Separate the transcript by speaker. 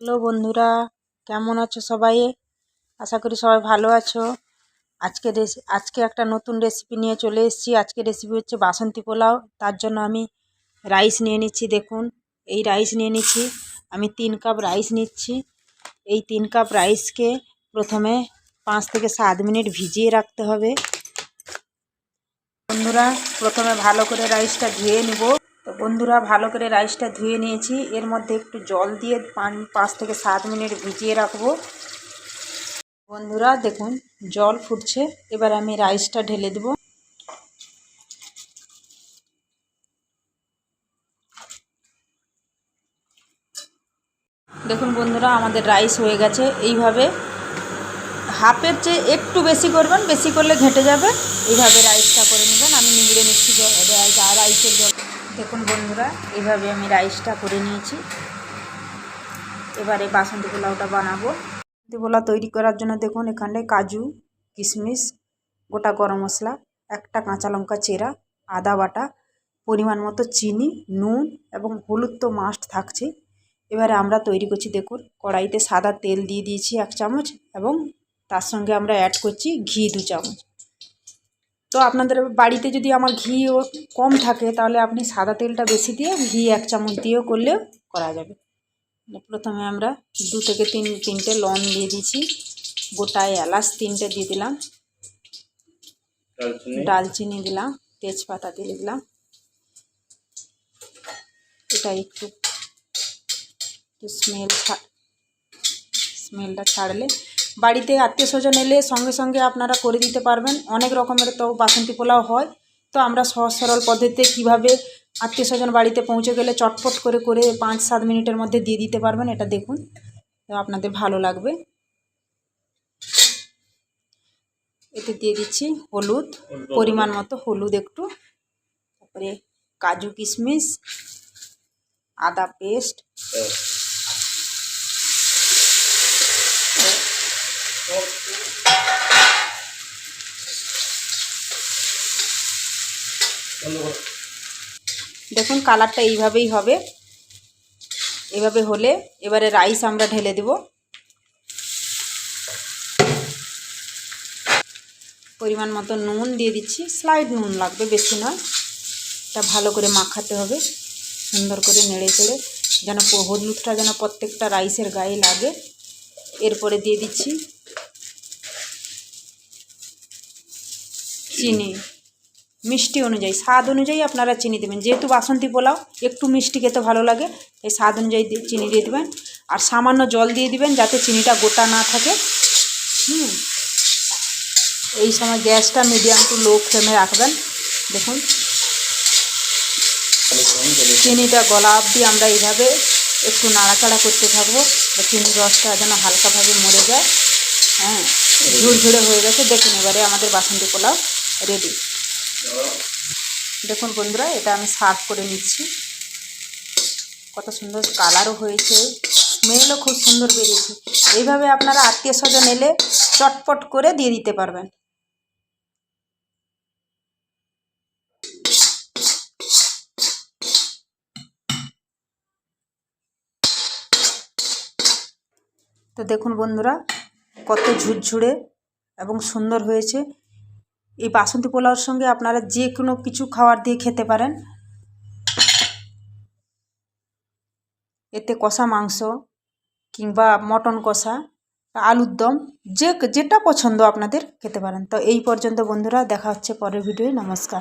Speaker 1: Hello বন্ধুরা, কেমন আছো সবাই? আশা করি সবাই ভালো আছো। আজকে রেসি, আজকে একটা নতুন রেসিপি নিয়ে চলে এসেছি। আজকে রেসিপি হচ্ছে বাসন্তী পোলাও। তার জন্য আমি রাইস নিয়ে নিচ্ছি, দেখুন। এই রাইস নিয়ে নিচ্ছি। আমি তিন কাপ রাইস নিচ্ছি। এই তিন কাপ রাইসকে প্রথমে পাঁচ থেকে সাত মিনিট ভিজিয়ে রাখতে হবে। বন্ধুরা, প্রথমে ভালো করে রাইসটা ধুয়ে নেব। তো বন্ধুরা, ভালো করে রাইসটা ধুয়ে নিয়েছি। এর মধ্যে একটু জল দিয়ে পাঁচ থেকে সাত মিনিট ভিজিয়ে রাখব। বন্ধুরা, দেখুন, জল ফুটছে। এবার আমি রাইসটা ঢেলে দেবো। দেখুন বন্ধুরা, আমাদের রাইস হয়ে গেছে। এইভাবে হাফের চেয়ে একটু বেশি করবেন, বেশি করলে ঘেঁটে যাবে। এইভাবে রাইসটা করে নেবেন। আমি নিংড়ে নিচ্ছি রাইসের জল। দেখুন বন্ধুরা, এভাবে আমি রাইসটা করে নিয়েছি। এবারে বাসন্তী পোলাওটা বানাবো। বাসন্তী পোলাও তৈরি করার জন্য দেখুন, এখানে কাজু, কিশমিশ, গোটা গরম মশলা, একটা কাঁচা লঙ্কা চেরা, আদা বাটা, পরিমাণ মতো চিনি, নুন এবং হলুদ তো মাস্ট থাকছে। এবারে আমরা তৈরি করছি দেখুন, কড়াইতে সাদা তেল দিয়ে দিয়েছি এক চামচ এবং তার সঙ্গে আমরা অ্যাড করছি ঘি দু চামচ। তো আপনাদের বাড়িতে যদি আমার ঘিও কম থাকে তাহলে আপনি সাদা তেলটা বেশি দিয়ে ঘি এক চামচ দিয়েও করলেও করা যাবে। প্রথমে আমরা দু থেকে তিন তিনটে লং দিয়ে দিয়েছি। গোটা এলাচ তিনটে দিয়ে দিলাম।
Speaker 2: দারচিনি
Speaker 1: ডালচিনি দিলাম তেজপাতা দিয়ে দিলাম। এটা একটু একটু স্মেল স্মেলটা ছাড়লে বাড়িতে আত্মীয় স্বজন এলে সঙ্গে সঙ্গে আপনারা করে দিতে পারবেন। অনেক রকমের তো বাসন্তী পোলাও হয়। তো আমরা সহজ সরল পদ্ধতিতে কীভাবে আত্মীয় স্বজন বাড়িতে পৌঁছে গেলে চটপট করে করে পাঁচ সাত মিনিটের মধ্যে দিয়ে দিতে পারবেন, এটা দেখুন। তো আপনাদের ভালো লাগবে। এতে দিয়ে দিচ্ছি হলুদ, পরিমাণ মতো হলুদ একটু। তারপরে কাজু কিশমিশ, আদা পেস্ট। দেখুন, কালারটা এইভাবেই হবে। এভাবে হলে এবারে রাইস আমরা ঢেলে দেব। পরিমাণ মতো নুন দিয়ে দিচ্ছি। স্লাইড নুন লাগবে, বেশি নয়। এটা ভালো করে মাখাতে হবে। সুন্দর করে নেড়ে চেড়ে যেন হলুদটা যেন প্রত্যেকটা রাইসের গায়ে লাগে। এরপরে দিয়ে দিচ্ছি চিনি। মিষ্টি অনুযায়ী, স্বাদ অনুযায়ী আপনারা চিনি দেবেন। যেহেতু বাসন্তী পোলাও, একটু মিষ্টি খেতে ভালো লাগে, এই স্বাদ অনুযায়ী চিনি দিয়ে দেবেন। আর সামান্য জল দিয়ে দিবেন যাতে চিনিটা গোটা না থাকে। হুম। এই সময় গ্যাসটা মিডিয়াম টু লো ফ্লেমে রাখবেন। দেখুন। চিনিটা গলা অবধি আমরা এইভাবে একটু নাড়াচাড়া করতে থাকব। বা চিনির রসটা যেন হালকাভাবে মরে যায়। হ্যাঁ ঝুরঝুরে হয়ে গেছে। দেখুন এবারে আমাদের বাসন্তী পোলাও রেডি দেখুন বন্ধুরা, এটা আমি সার্ভ করে নিচ্ছি। কত সুন্দর কালারও হয়েছে, স্মেলও খুব সুন্দর বেরিয়েছে। এইভাবে আপনারা আত্মীয় স্বজন এলে চটপট করে দিয়ে দিতে পারবেন। তো দেখুন বন্ধুরা, কত ঝুরঝুরে এবং সুন্দর হয়েছে। এই বাসন্তী পোলাওর সঙ্গে আপনারা যে কোনো কিছু খাওয়ার দিয়ে খেতে পারেন। এতে কষা মাংস কিংবা মটন কষা, আলুর দম, যে যেটা পছন্দ আপনাদের খেতে পারেন। তো এই পর্যন্ত বন্ধুরা, দেখা হচ্ছে পরের ভিডিওয়। নমস্কার।